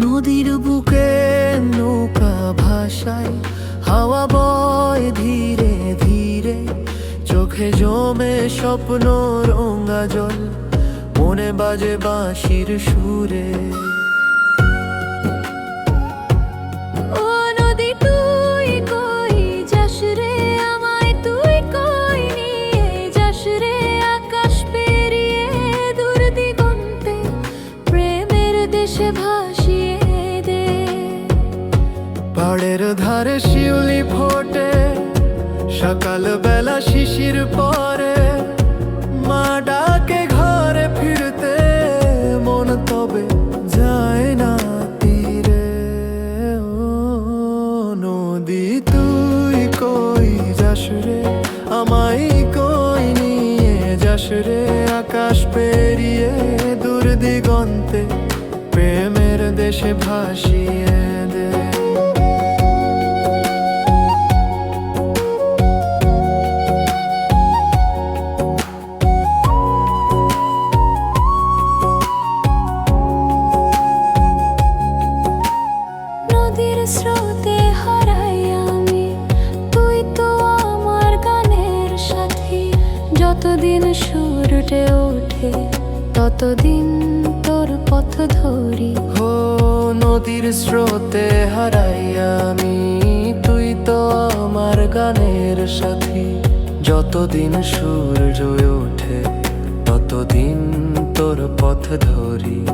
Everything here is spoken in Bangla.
নদীর বুকে নৌকা ভাষায় হাওয়া বয় ধীরে ধীরে। চোখে জমে স্বপ্ন রঙা জল, মনে বাজে বাঁশির সুরে। ধারে শিউলি ফোটে সকাল বেলা শিশির পরে। মা ডাকে ঘরে ফিরতে, মন তবে যায় না তীরে। নদী, তুই কই যাস রে? আমায় কই নিয়ে যাস রে? আকাশ পেরিয়ে দূর দিগন্তে প্রেমের দেশে ভাসিয়ে দে। নদীর স্রোতে হারাই আমি। তুই তো আমার গানের সাথী। যতদিন সুর উঠে ওঠে ততদিন তোর পথ ধরি। হো নদীর স্রোতে হারাই আমি। তুই তো আমার গানের সাথী। যতদিন সূর্য ওঠে ততদিন তোর পথ ধরি।